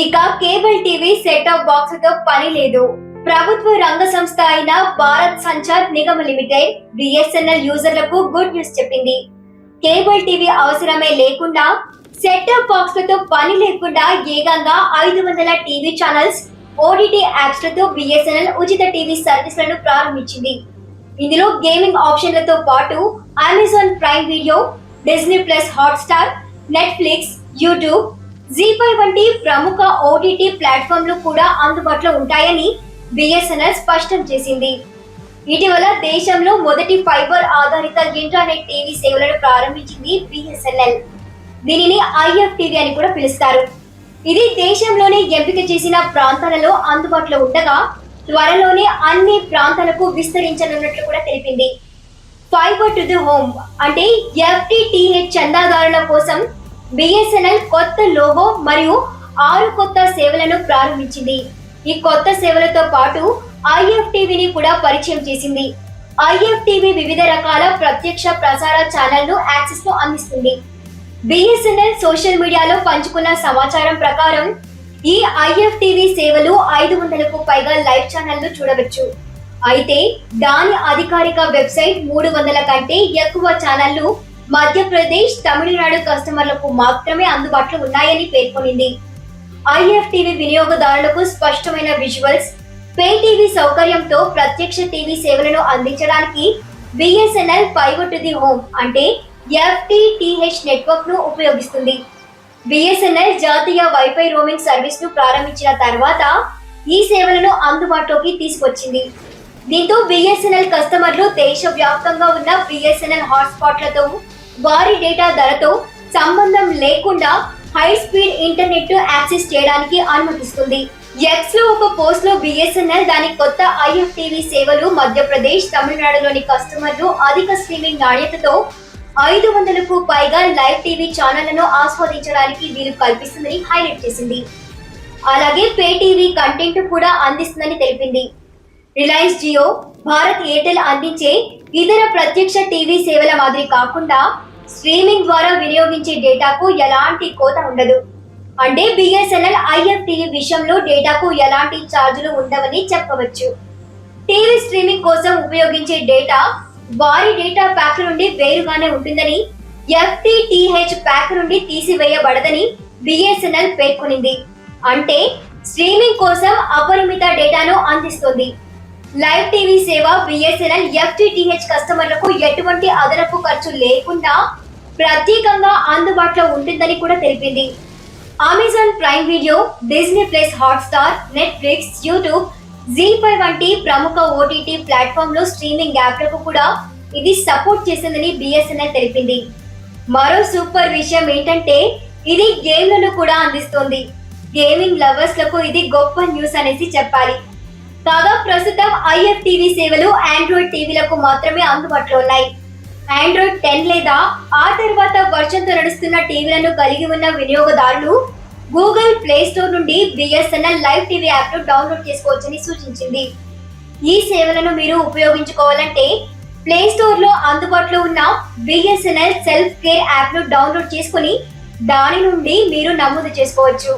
ఇక cable TV set top బాక్స్తో పని లేదు. ప్రభుత్వ రంగ సంస్థ అయిన భారత్ సంచార్ నిగమ్ లిమిటెడ్ బిఎస్ఎన్ఎల్ యూజర్లకు గుడ్ న్యూస్ చెప్పింది. కేబుల్ టీవీ అవసరమే లేకుండా సెట్ టాప్ బాక్స్లతో పని లేకుండా ఏకంగా ఐదు వందల టీవీ ఛానల్స్ ఓటీటీ యాప్స్లతో బిఎస్ఎన్ఎల్ ఉచిత టీవీ సర్వీసులను ప్రారంభించింది. ఇందులో గేమింగ్ ఆప్షన్లతో పాటు Amazon Prime Video Disney Plus Hotstar Netflix YouTube Zee five వంటి ప్రముఖ ఓటీటీ ప్లాట్ఫామ్లు కూడా అందుబాటులో ఉంటాయని బిఎస్ఎన్ఎల్ స్పష్టం చేసింది. ఇటీవల దేశంలో మొదటి ఫైబర్ ఆధారిత ఇంటర్నెట్ టీవీ సేవలను ప్రారంభించింది బిఎస్ఎన్ఎల్ దీనిని ఐఎఫ్ టీవీ అని కూడా పిలుస్తారు. ఇది దేశంలోనే ఎంపిక చేసిన ప్రాంతాలలో అందుబాటులో ఉండగా త్వరలోనే అన్ని ప్రాంతాలకు విస్తరించనున్నట్లు కూడా తెలిపింది. ఫైబర్ టు ది హోమ్ అంటే ఎఫ్టిటిహెచ్ చందాదారుల కోసం బిఎస్ఎన్ఎల్ కొత్త లోగో మరియు ఆరు కొత్త సేవలను ప్రారంభించింది. ఈ కొత్త సేవలతో పాటు ఐఎఫ్ టీవీని కూడా పరిచయం చేసింది. ఐఎఫ్ టీవీ వివిధ రకాల ప్రత్యక్ష ప్రసార ఛానల్ను యాక్సెస్లో అందిస్తుంది. బిఎస్ఎన్ఎల్ సోషల్ మీడియాలో పంచుకున్న సమాచారం ప్రకారం ఈ ఐఎఫ్ టీవీ సేవలు ఐదు వందలకు పైగా లైవ్ ఛానళ్ళు చూడవచ్చు. అయితే దాని అధికారిక వెబ్సైట్ మూడు వందల కంటే ఎక్కువ ఛానళ్ళు మధ్యప్రదేశ్ తమిళనాడు కస్టమర్లకు మాత్రమే అందుబాటులో ఉన్నాయని పేర్కొనింది. ఐఎఫ్ టీవీ వినియోగదారులకు స్పష్టమైన విజువల్స్ పే టీవీ సౌకర్యంతో ప్రత్యక్ష టీవీ సేవలను అందించడానికి బిఎస్ఎన్ఎల్ ఫైబర్ ది హోమ్ అంటే ఎఫ్టిటిహెచ్ నెట్వర్క్ను ఉపయోగిస్తుంది. బిఎస్ఎన్ఎల్ జాతీయ వైఫై రోమింగ్ సర్వీస్ను ప్రారంభించిన తర్వాత ఈ సేవలను అందుబాటులోకి తీసుకొచ్చింది. దీంతో బిఎస్ఎన్ఎల్ కస్టమర్లు దేశవ్యాప్తంగా ఉన్న బిఎస్ఎన్ఎల్ హాట్స్పాట్లతో వారి డేటా ధరతో సంబంధం లేకుండా హై స్పీడ్ ఇంటర్నెట్ యాక్సెస్ చేయడానికి అనుమతిస్తుంది. ఎక్స్లో ఒక పోస్ట్లో బిఎస్ఎన్ఎల్ దాని కొత్త ఐఎఫ్ టీవీ సేవలు మధ్యప్రదేశ్ తమిళనాడులోని కస్టమర్లు అధిక స్ట్రీమింగ్ నాణ్యతతో ఐదు వందలకు పైగా లైవ్ టీవీ ఛానళ్ళను ఆస్వాదించడానికి వీలు కల్పిస్తుందని హైలైట్ చేసింది. అలాగే పే టీవీ కంటెంట్ కూడా అందిస్తుందని తెలిపింది. రిలయన్స్ జియో భారత్ ఎయిర్టెల్ అందించే ఇతర ప్రత్యక్ష టీవీ సేవల మాదిరి కాకుండా స్ట్రీమింగ్ ద్వారా వినియోగించే డేటాకు ఎలాంటి కోత ఉండదు. అంటే బిఎస్ఎన్ఎల్ ఐఎఫ్ విషయంలో డేటాకు ఎలాంటి ఛార్జీలు ఉండవని చెప్పవచ్చు. టీవీ స్ట్రీమింగ్ కోసం ఉపయోగించే డేటా వారి డేటా ప్యాక్ నుండి వేరుగానే ఉంటుందని ఎఫ్టిటిహెచ్ ప్యాక్ నుండి తీసివేయబడదని బిఎస్ఎన్ఎల్ పేర్కొనింది. అంటే స్ట్రీమింగ్ కోసం అపరిమిత డేటాను అందిస్తుంది. లైవ్ టీవీ సేవ బిఎస్ఎన్ఎల్ ఎఫ్టిటిహెచ్ కస్టమర్లకు ఎటువంటి అదనపు ఖర్చు లేకుండా ప్రత్యేకంగా అందుబాటులో ఉంటుందని కూడా తెలిపింది. Amazon Prime Video Disney Plus Hotstar Netflix YouTube Zee five వంటి ప్రముఖ ఓటీటీ ప్లాట్ఫామ్లో స్ట్రీమింగ్ యాప్లకు కూడా ఇది సపోర్ట్ చేసిందని బిఎస్ఎన్ఎల్ తెలిపింది. మరో సూపర్ విషయం ఏంటంటే ఇది గేమ్లను కూడా అందిస్తోంది. గేమింగ్ లవర్స్లకు ఇది గొప్ప న్యూస్ అనేసి చెప్పాలి. కాగా ప్రస్తుతం ఐఎఫ్ టీవీ సేవలు ఆండ్రాయిడ్ టీవీలకు మాత్రమే అందుబాటులో ఉన్నాయి. ఆండ్రాయిడ్ టెన్ లేదా ఆ తర్వాత వర్షంతో నడుస్తున్న టీవీలను కలిగి ఉన్న వినియోగదారులు గూగుల్ ప్లే స్టోర్ నుండి బిఎస్ఎన్ఎల్ లైవ్ టీవీ యాప్ను డౌన్లోడ్ చేసుకోవచ్చని సూచించింది. ఈ సేవలను మీరు ఉపయోగించుకోవాలంటే ప్లే స్టోర్లో అందుబాటులో ఉన్న బిఎస్ఎన్ఎల్ సెల్ఫ్ కేర్ యాప్ను డౌన్లోడ్ చేసుకుని దాని నుండి మీరు నమోదు చేసుకోవచ్చు.